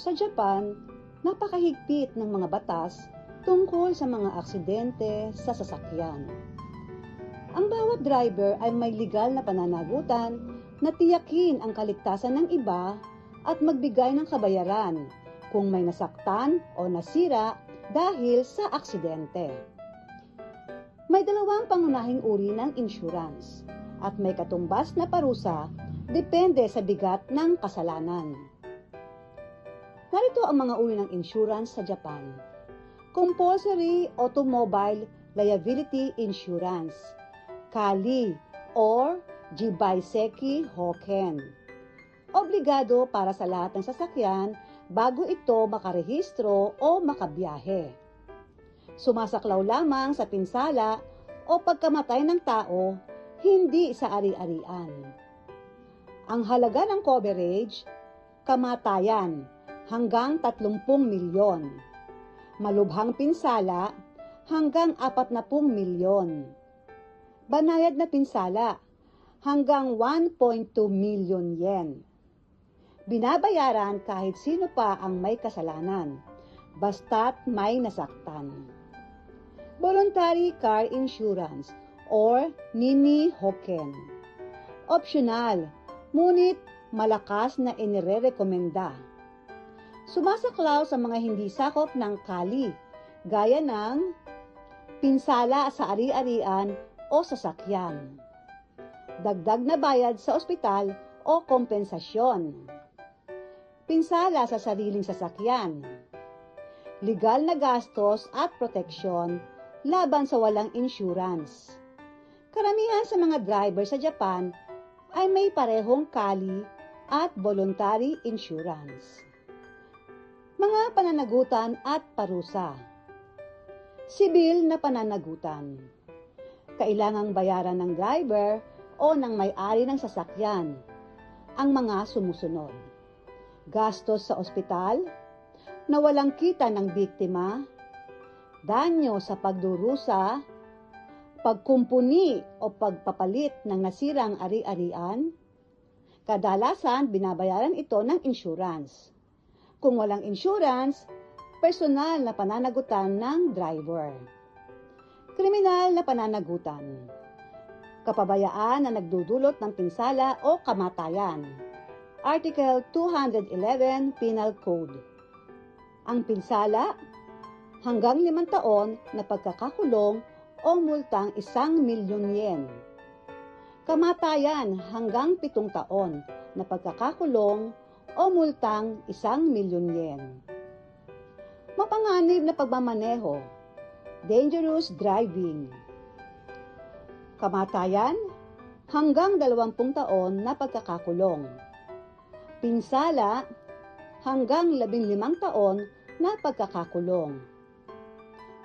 Sa Japan, napakahigpit ng mga batas tungkol sa mga aksidente sa sasakyan. Ang bawat driver ay may legal na pananagutan na tiyakin ang kaligtasan ng iba at magbigay ng kabayaran kung may nasaktan o nasira dahil sa aksidente. May dalawang pangunahing uri ng insurance at may katumbas na parusa depende sa bigat ng kasalanan. Narito ang mga uri ng insurance sa Japan. Compulsory Automobile Liability Insurance, KALI or Jibaiseki Hoken. Obligado para sa lahat ng sasakyan bago ito makarehistro o makabiyahe. Sumasaklaw lamang sa pinsala o pagkamatay ng tao, hindi sa ari-arian. Ang halaga ng coverage, kamatayan hanggang 30 milyon. Malubhang pinsala hanggang 40 milyon. Banayad na pinsala hanggang 1.2 million yen. Binabayaran kahit sino pa ang may kasalanan, basta't may nasaktan. Voluntary Car Insurance or Nini Hoken. Optional, ngunit malakas na inirerekomenda. Sumasaklaw sa mga hindi sakop ng kali, gaya ng pinsala sa ari-arian o sasakyan. Dagdag na bayad sa ospital o kompensasyon pinsala sa sariling sasakyan, legal na gastos at proteksyon laban sa walang insurance. Karamihan sa mga driver sa Japan ay may parehong kali at voluntary insurance. Mga pananagutan at parusa. Sibil na pananagutan. Kailangang bayaran ng driver o ng may-ari ng sasakyan ang mga sumusunod gastos sa ospital, nawalang kita ng biktima, danyo sa pagdurusa, pagkumpuni o pagpapalit ng nasirang ari-arian, kadalasan binabayaran ito ng insurance. Kung walang insurance, personal na pananagutan ng driver. Kriminal na pananagutan. Kapabayaan na nagdudulot ng pinsala o kamatayan Article 211 Penal Code. Ang pinsala, hanggang limang taon na pagkakakulong o multang isang milyon yen. Kamatayan hanggang pitong taon na pagkakakulong o multang isang milyon yen. Mapanganib na pagmamaneho, dangerous driving. Kamatayan hanggang dalawampung taon na pagkakakulong pinsala hanggang 15 taon na pagkakakulong.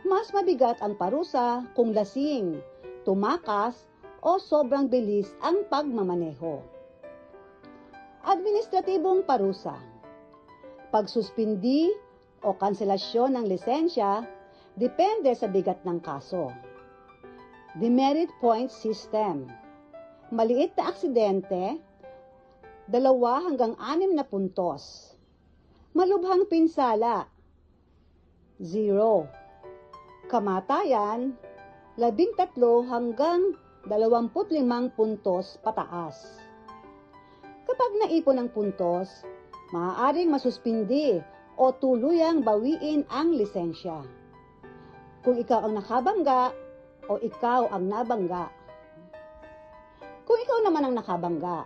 Mas mabigat ang parusa kung lasing, tumakas o sobrang bilis ang pagmamaneho. Administratibong parusa Pagsuspindi o kanselasyon ng lisensya depende sa bigat ng kaso. Demerit point system Maliit na aksidente dalawa hanggang anim na puntos. Malubhang pinsala, 0. Kamatayan, labing tatlo hanggang 25 puntos pataas. Kapag naipon ang puntos, maaaring masuspindi o tuluyang bawiin ang lisensya. Kung ikaw ang nakabangga o ikaw ang nabangga. Kung ikaw naman ang nakabangga,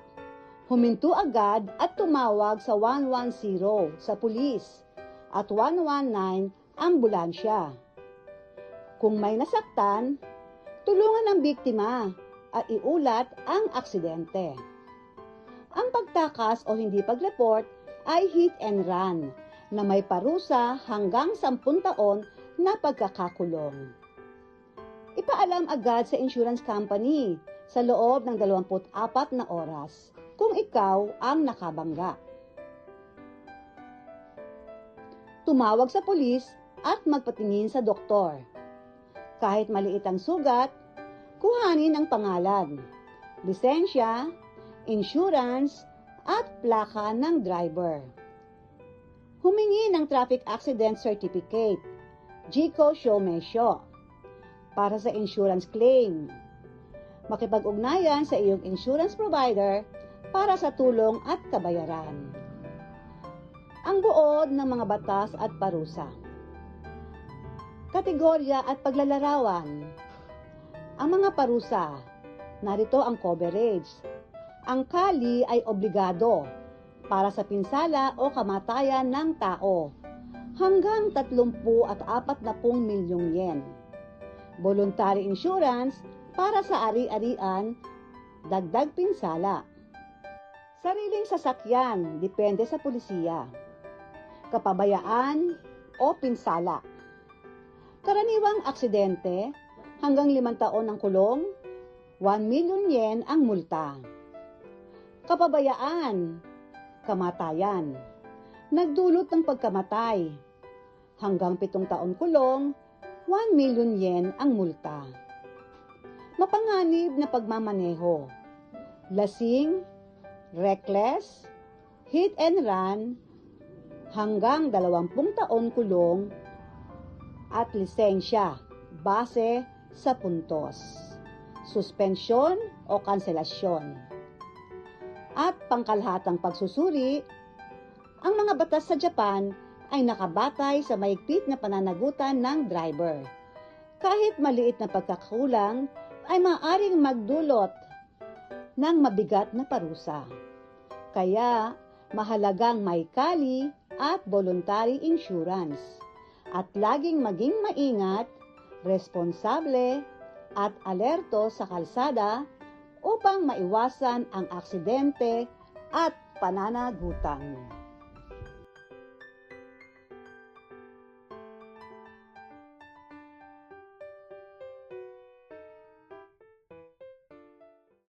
Huminto agad at tumawag sa 110 sa pulis at 119 ambulansya. Kung may nasaktan, tulungan ang biktima at iulat ang aksidente. Ang pagtakas o hindi pag-report ay hit and run na may parusa hanggang 10 taon na pagkakakulong. Ipaalam agad sa insurance company sa loob ng 24 na oras kung ikaw ang nakabangga. Tumawag sa pulis at magpatingin sa doktor. Kahit maliit ang sugat, kuhanin ang pangalan, lisensya, insurance, at plaka ng driver. humingi ng Traffic Accident Certificate, GCO Shomesyo, para sa insurance claim. Makipag-ugnayan sa iyong insurance provider para sa tulong at kabayaran. Ang buod ng mga batas at parusa. Kategorya at paglalarawan. Ang mga parusa. Narito ang coverage. Ang kali ay obligado para sa pinsala o kamatayan ng tao hanggang 30 at 40 milyong yen. Voluntary insurance para sa ari-arian, dagdag pinsala. Sariling sasakyan, depende sa pulisiya. Kapabayaan o pinsala. Karaniwang aksidente, hanggang limang taon ng kulong, 1 million yen ang multa. Kapabayaan, kamatayan. Nagdulot ng pagkamatay. Hanggang pitong taon kulong, 1 million yen ang multa. Mapanganib na pagmamaneho. Lasing, reckless, hit and run, hanggang 20 taon kulong at lisensya base sa puntos, suspensyon o kanselasyon. At pangkalahatang pagsusuri, ang mga batas sa Japan ay nakabatay sa maigpit na pananagutan ng driver. Kahit maliit na pagkakakulang, ay maaring magdulot ng mabigat na parusa. Kaya, mahalagang may kali at voluntary insurance. At laging maging maingat, responsable, at alerto sa kalsada upang maiwasan ang aksidente at pananagutan.